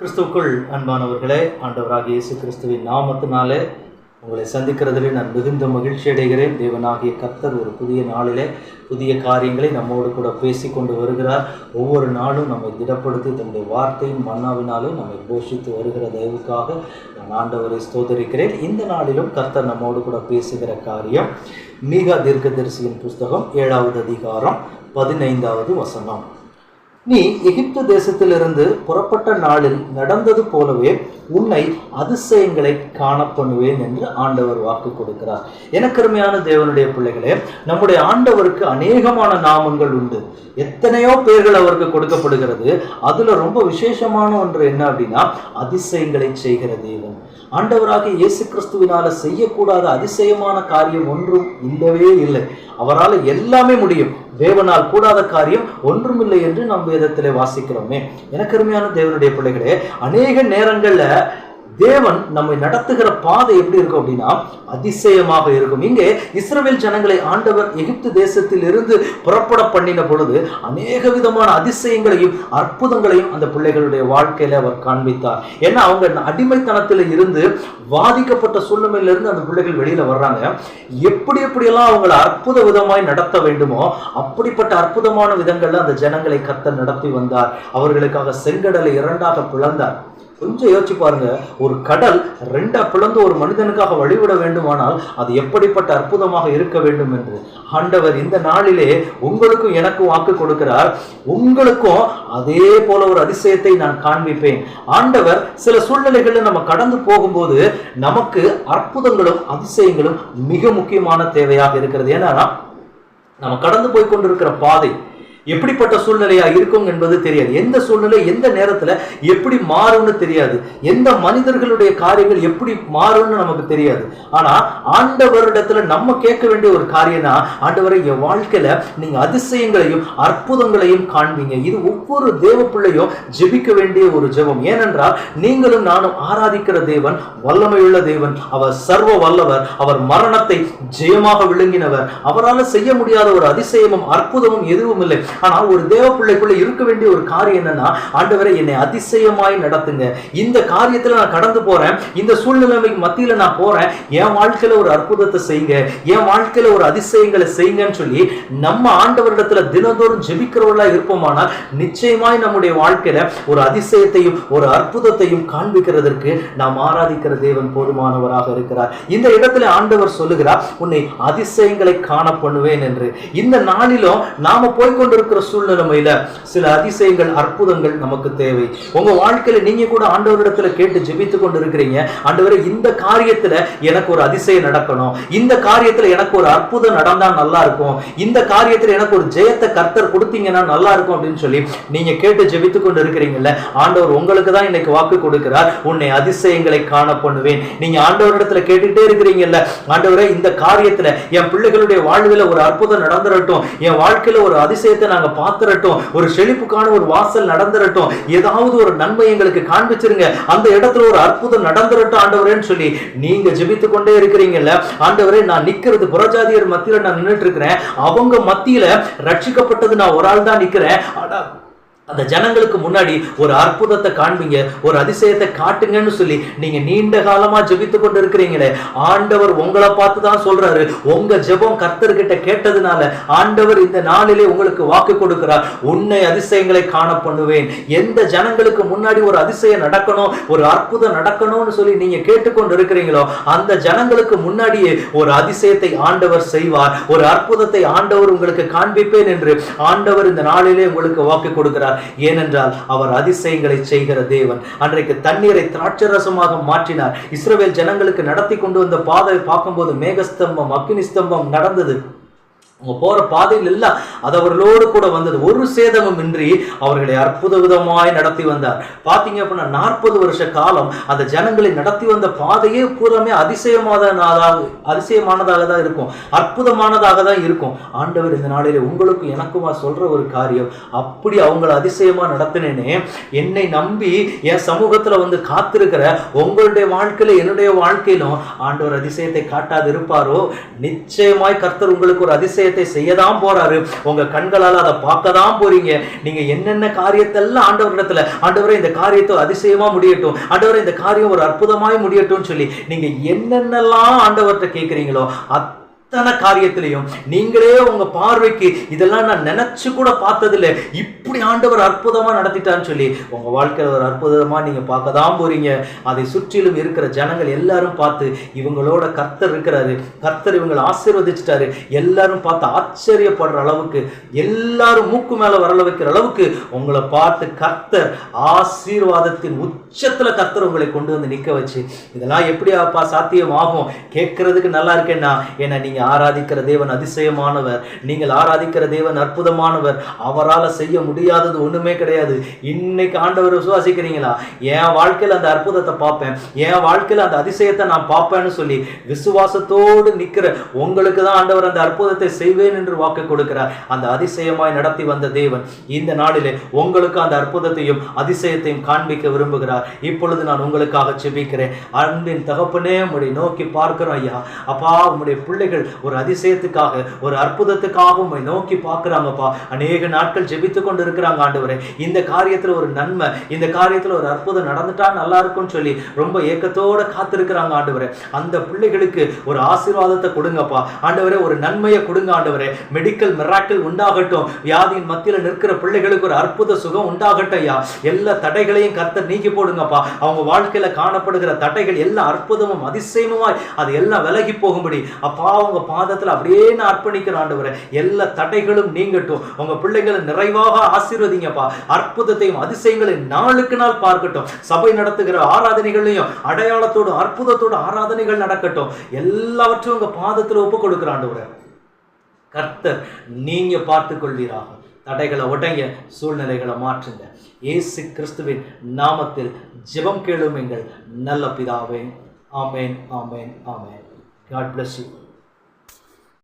கிறிஸ்துவுக்குள் அன்பானவர்களே ஆண்டவராக இயேசு கிறிஸ்துவின் நாமத்தினாலே உங்களை சந்திக்கிறதிலே நான் மிகுந்த மகிழ்ச்சி அடைகிறேன். தேவனாகிய கர்த்தர் ஒரு புதிய நாளிலே புதிய காரியங்களை நம்மோடு கூட பேசி கொண்டு வருகிறார். ஒவ்வொரு நாளும் நம்மை திடப்படுத்தி தன்னுடைய வார்த்தையும் மன்னாவினாலும் நம்மை போஷித்து வருகிற தயவுக்காக நான் ஆண்டவரை ஸ்தோதரிக்கிறேன் இந்த நாளிலும் கர்த்தர் நம்மோடு கூட பேசுகிற காரியம் மீகா தீர்க்கதரிசியின் புஸ்தகம் ஏழாவது அதிகாரம் பதினைந்தாவது வசனம். நீ எகிப்து தேசத்திலிருந்து புறப்பட்ட நாளில் நடந்தது போலவே உன்னை அதிசயங்களை காண பண்ணுவேன் என்று ஆண்டவர் வாக்கு கொடுக்கிறார். எனக்கருமையான தேவனுடைய பிள்ளைகளே நம்முடைய ஆண்டவருக்கு அநேகமான நாமங்கள் உண்டு. எத்தனையோ பேர்கள் அவருக்கு கொடுக்கப்படுகிறது. அதுல ரொம்ப விசேஷமான ஒன்று என்ன அப்படின்னா அதிசயங்களை செய்கிற தேவன். ஆண்டவராக இயேசு கிறிஸ்துவினால செய்யக்கூடாத அதிசயமான காரியம் ஒன்றும் இல்லவே இல்லை. அவரால் எல்லாமே முடியும். தேவனால் கூடாத காரியம் ஒன்றுமில்லை என்று நாம் வேதத்திலே வாசிக்கிறோமே. எனக்கு அருமையான தேவனுடைய பிள்ளைகளே அநேக நேரங்களில் தேவன் நம்மை நடத்துகிற பாதை எப்படி இருக்கும் அப்படின்னா அதிசயமாக இருக்கும். இங்கே இஸ்ரவேல் ஜனங்களை ஆண்டவர் எகிப்து தேசத்தில் இருந்து புறப்பட பண்ணின பொழுது அநேக விதமான அதிசயங்களையும் அற்புதங்களையும் அந்த பிள்ளைகளுடைய வாழ்க்கையில அவர் காண்பித்தார். ஏன்னா அவங்க அடிமைத்தனத்தில் இருந்து பாதிக்கப்பட்ட சூழ்நிலையிலிருந்து அந்த பிள்ளைகள் வெளியில வர்றாங்க. எப்படி எப்படியெல்லாம் அவங்களை அற்புத விதமாய் நடத்த வேண்டுமோ அப்படிப்பட்ட அற்புதமான விதங்கள்ல அந்த ஜனங்களை கத்த நடத்தி வந்தார். அவர்களுக்காக செங்கடலை இரண்டாக பிளந்தார். கொஞ்சம் யோசிச்சு பாருங்க. ஒரு கடல் ரெண்டா பிளந்து ஒரு மனிதனுக்காக வழிவிட வேண்டுமானால் அது எப்படிப்பட்ட அற்புதமாக இருக்க வேண்டும் என்று. ஆண்டவர் இந்த நாளிலே உங்களுக்கும் எனக்கும் வாக்கு கொடுக்கிறார். உங்களுக்கும் அதே போல ஒரு அதிசயத்தை நான் காண்பிப்பேன். ஆண்டவர் சில சூழ்நிலைகளில் நம்ம கடந்து போகும்போது நமக்கு அற்புதங்களும் அதிசயங்களும் மிக முக்கியமான தேவையாக இருக்கிறது. ஏன்னா நம்ம கடந்து போய் கொண்டிருக்கிற பாதை எப்படிப்பட்ட சூழ்நிலையா இருக்கும் என்பது தெரியாது. எந்த சூழ்நிலை எந்த நேரத்துல எப்படி மாறும்னு தெரியாது. எந்த மனிதர்களுடைய காரியங்கள் எப்படி மாறும்னு நமக்கு தெரியாது. ஆனா ஆண்டவரிடத்துல நம்ம கேட்க வேண்டிய ஒரு காரியம்னா ஆண்டவரை என் வாழ்க்கையில நீங்க அதிசயங்களையும் அற்புதங்களையும் காண்பீங்க. இது ஒவ்வொரு தேவ பிள்ளையும் ஜெபிக்க வேண்டிய ஒரு ஜெபம். ஏனென்றால் நீங்களும் நானும் ஆராதிக்கிற தேவன் வல்லமையுள்ள தேவன். அவர் சர்வ வல்லவர். அவர் மரணத்தை ஜெயமாக விழுங்கினவர் அவரால் செய்ய முடியாத ஒரு அதிசயமும் அற்புதமும் எதுவும் இல்லை. ஆனா ஒரு தேவ பிள்ளைக்குள்ள இருக்க வேண்டிய ஒரு காரியம் என்னன்னா ஆண்டவரை என்னை அதிசயமாய் நடத்துங்க. இந்த காரியத்துல நான் கடந்து போறேன். இந்த சூழ்நிலைமைக்கு மத்தியில நான் போறேன். என் வாழ்க்கையில ஒரு அற்புதத்தை செய்யுங்க. என் வாழ்க்கையில ஒரு அதிசயங்களை செய்யுங்கன்னு சொல்லி நம்ம ஆண்டவரிடத்துல தினந்தோறும் ஜெபிக்கிறவர்களா இருப்போமானால் நிச்சயமாய் நம்முடைய வாழ்க்கையில ஒரு அதிசயத்தையும் ஒரு அற்புதத்தையும் காண்பிக்கிறதற்கு நாம் ஆராதிக்கிற தேவன் போதுமானவராக இருக்கிறார். இந்த இடத்துல ஆண்டவர் சொல்லுகிறார் உன்னை அதிசயங்களை காண பண்ணுவேன் என்று. இந்த நாளிலும் நாம இருக்கிற சூழ்நிலைமையில சில அதிசயங்கள் அற்புதங்கள் நமக்கு தேவை. உங்க வாழ்க்கையில நீங்க கூட ஆண்டவரிடத்துல கேட்டு ஜெபித்து கொண்டு இருக்கிறீங்க ஆண்டவரே இந்த காரியத்துல எனக்கு ஒரு அதிசயம் நடக்கணும். இந்த காரியத்துல எனக்கு ஒரு அற்புதம் நடந்தா நல்லா இருக்கும். இந்த காரியத்துல எனக்கு ஒரு ஜெயத்தை கர்த்தர் கொடுத்தீங்கன்னா நல்லா இருக்கும் அப்படின்னு சொல்லி நீங்க கேட்டு ஜெபித்து கொண்டு இருக்கிறீங்கல்ல ஆண்டவர் உங்களுக்கு தான் இன்னைக்கு வாக்கு கொடுக்கிறார். உன்னை அதிசயங்களை காண பண்ணுவேன். நீங்க ஆண்டவரிடத்துல கேட்டுக்கிட்டே இருக்கிறீங்கல்ல ஆண்டவரே இந்த காரியத்துல என் பிள்ளைகளுடைய வாழ்வில் ஒரு அற்புதம் நடந்துடட்டும் என் வாழ்க்கையில ஒரு அதிசயத்தை நாங்க பாத்துறட்டும் ஒரு செழிப்புக்கான ஒரு வாசல் நடந்துரட்டும் ஏதாவது ஒரு நன்மை எங்களுக்கு காண்பிச்சிருங்க. அந்த இடத்துல ஒரு அற்புதம் நடந்துரட்டும் ஆண்டவரேன்னு சொல்லி நீங்க ஜெபித்து கொண்டே இருக்கிறீங்கல்ல. ஆண்டவரே நான் நிக்கிறது புறஜாதியர் மத்தியில நான் நின்றுட்டு இருக்கிறேன். அவங்க மத்தியில ரட்சிக்கப்பட்டது நான் ஒரு ஆள் தான் நிக்கிறேன். ஆனா அந்த ஜனங்களுக்கு முன்னாடி ஒரு அற்புதத்தை காண்பீங்க ஒரு அதிசயத்தை காட்டுங்கன்னு சொல்லி நீங்க நீண்ட காலமா ஜெபித்து கொண்டு இருக்கிறீங்களே ஆண்டவர் உங்களை பார்த்து தான் சொல்றாரு. உங்க ஜெபம் கர்த்தர்கிட்ட கேட்டதுனால ஆண்டவர் இந்த நாளிலே உங்களுக்கு வாக்கு கொடுக்கிறார். உன்னை அதிசயங்களை காண பண்ணுவேன். எந்த ஜனங்களுக்கு முன்னாடி ஒரு அதிசயம் நடக்கணும் ஒரு அற்புதம் நடக்கணும்னு சொல்லி நீங்க கேட்டுக்கொண்டு இருக்கிறீங்களோ அந்த ஜனங்களுக்கு முன்னாடியே ஒரு அதிசயத்தை ஆண்டவர் செய்வார். ஒரு அற்புதத்தை ஆண்டவர் உங்களுக்கு காண்பிப்பேன் என்று ஆண்டவர் இந்த நாளிலே உங்களுக்கு வாக்கு கொடுக்கிறார். ஏனென்றால் அவர் அதிசயங்களை செய்கிற தேவன். அன்றைக்கு தண்ணீரை திராட்சரசமாக மாற்றினார். இஸ்ரவேல் ஜனங்களுக்கு நடத்தி கொண்டு வந்த பாதை பார்க்கும்போது மேகஸ்தம்பம் அக்னி ஸ்தம்பம் நடந்தது. அவங்க போற பாதையில் எல்லாம் அது அவர்களோடு கூட வந்தது. ஒரு சேதமும் இன்றி அவர்களை அற்புத விதமாய் நடத்தி வந்தார். பாத்தீங்க அப்படின்னா நாற்பது வருஷ காலம் அந்த ஜனங்களை நடத்தி வந்த பாதையே பூராமே அதிசயமானதாக அதிசயமானதாக தான் இருக்கும். அற்புதமானதாக தான் இருக்கும். ஆண்டவர் இந்த நாளிலே உங்களுக்கும் எனக்குமா சொல்ற ஒரு காரியம் அப்படி அவங்கள அதிசயமா நடத்தினேனே என்னை நம்பி என் சமூகத்துல வந்து காத்திருக்கிற உங்களுடைய வாழ்க்கையில என்னுடைய வாழ்க்கையிலும் ஆண்டவர் அதிசயத்தை காட்டாது இருப்பாரோ நிச்சயமாய் கர்த்தர் உங்களுக்கு ஒரு அதிசயம் செய்ய செய்யதான் போறாரு. உங்க கண்களால் அதை பார்க்க தான் போறீங்க. நீங்க என்னென்ன காரியத்தெல்லாம் ஆண்டவரிடத்துல ஆண்டவரை இந்த காரியத்தை அதிசயமா முடியட்டும் ஆண்டவரை இந்த காரியம் ஒரு அற்புதமாய் முடியட்டும்னு சொல்லி நீங்க என்னென்னலாம் ஆண்டவர்கிட்ட கேட்குறீங்களோ அத்தனை காரியத்திலையும் நீங்களே உங்க பார்வைக்கு இதெல்லாம் நான் நினைச்சு கூட பார்த்ததில்ல. இப்படி ஆண்டவர் அற்புதமா நடத்திட்டான்னு சொல்லி உங்க வாழ்க்கையில ஒரு அற்புதமா நீங்க பார்க்க தான் போறீங்க. அதை சுற்றிலும் இருக்கிற ஜனங்கள் எல்லாரும் பார்த்து இவங்களோட கர்த்தர் இருக்கிறாரு. கர்த்தர் இவங்களை ஆசீர்வதிச்சிட்டாரு. எல்லாரும் பார்த்து ஆச்சரியப்படுற அளவுக்கு எல்லாரும் மூக்கு மேல வரல வைக்கிற அளவுக்கு உங்களை பார்த்து கர்த்தர் ஆசீர்வாதத்தின் உச்சத்துல கர்த்தர் உங்களை கொண்டு வந்து நிக்க வச்சு இதெல்லாம் எப்படி அப்பா சாத்தியம் ஆகும் கேட்கறதுக்கு நல்லா இருக்கேன்னா ஏன்னா நீங்க ஆராதிக்கிற தேவன் அதிசயமானவர். நீங்கள் ஆராதிக்கிற தேவன் அற்புதமானவர். அவரால் செய்ய முடியாதது ஒண்ணுமே கிடையாது. இன்னைக்கு ஆண்டவர் விசுவாசிக்கிறீங்களா? என் வாழ்க்கையில் அந்த அற்புதத்தை பார்ப்பேன். என் வாழ்க்கையில் அந்த அதிசயத்தை நான் பார்ப்பேன்னு சொல்லி விசுவாசத்தோடு நிற்கிற உங்களுக்கு தான் ஆண்டவர் அந்த அற்புதத்தை செய்வேன் என்று வாக்கு கொடுக்கிறார். அந்த அதிசயமாய் நடத்தி வந்த தேவன் இந்த நாளிலே உங்களுக்கு அந்த அற்புதத்தையும் அதிசயத்தையும் காண்பிக்க விரும்புகிறார். இப்பொழுது நான் உங்களுக்காக செபிக்கிறேன் அன்பின் தகப்பனே உங்களை நோக்கி பார்க்கிறோம் ஐயா. அப்பா உங்களுடைய பிள்ளைகள் ஒரு அதிசயத்துக்காக ஒரு அற்புதத்துக்காக நோக்கி பார்க்குறாங்கப்பா. அநேக நாட்கள் ஜெபித்து கொண்டு இருக்கிறாங்க ஆண்டவரே. இந்த காரியத்துல ஒரு நன்மை இந்த காரியத்தில் ஒரு அற்புதம் நடந்துட்டா நல்லா இருக்கும்னு சொல்லி ரொம்ப ஏக்கத்தோட காத்திருக்கிறாங்க ஆண்டவரே. அந்த பிள்ளைகளுக்கு ஒரு ஆசீர்வாதத்தை கொடுங்கப்பா. ஆண்டவரே ஒரு நன்மையை கொடுங்க ஆண்டவரே. மெடிக்கல் மிராக்கிள் உண்டாகட்டும். வியாதியின் மத்தியில நிற்கிற பிள்ளைகளுக்கு ஒரு அற்புத சுகம் உண்டாகட்டும் ஐயா. எல்லா தடைகளையும் கர்த்தர் நீக்கி போடுங்கப்பா. அவங்க வாழ்க்கையில காணப்படுகிற தடைகள் எல்லா அற்புதமும் அதிசயமுமாய் அது எல்லாம் விலகி போகும்படி. அப்பா உங்க பாதத்துல அப்படியே நான் அர்ப்பணிக்கிறேன் ஆண்டவரே. எல்லா தடைகளும் நீங்கட்டும். உங்க பிள்ளைகளை நிறைவாக ஆசீர்வதிங்கப்பா. அற்புதத்தையும் அதிசயங்களையும் நாளுக்கு நாள் பார்க்கட்டும். சபை நடத்துகிற ஆராதனைகளையும் அடையாளத்தோடு அற்புதத்தோடு ஆராதனைகள் நடக்கட்டும். எல்லாவற்றையும் உங்க பாதத்துல ஒப்பு கொடுக்கிற ஆண்டவரே. கர்த்தர் நீங்க பார்த்து கொள்வீராக தடைகளை உடைங்க சூழ்நிலைகளை மாற்றுங்க. இயேசு கிறிஸ்துவின் நாமத்தில் ஜெபம் கேளும் எங்கள் நல்ல பிதாவே. ஆமேன் ஆமேன் ஆமேன். God bless you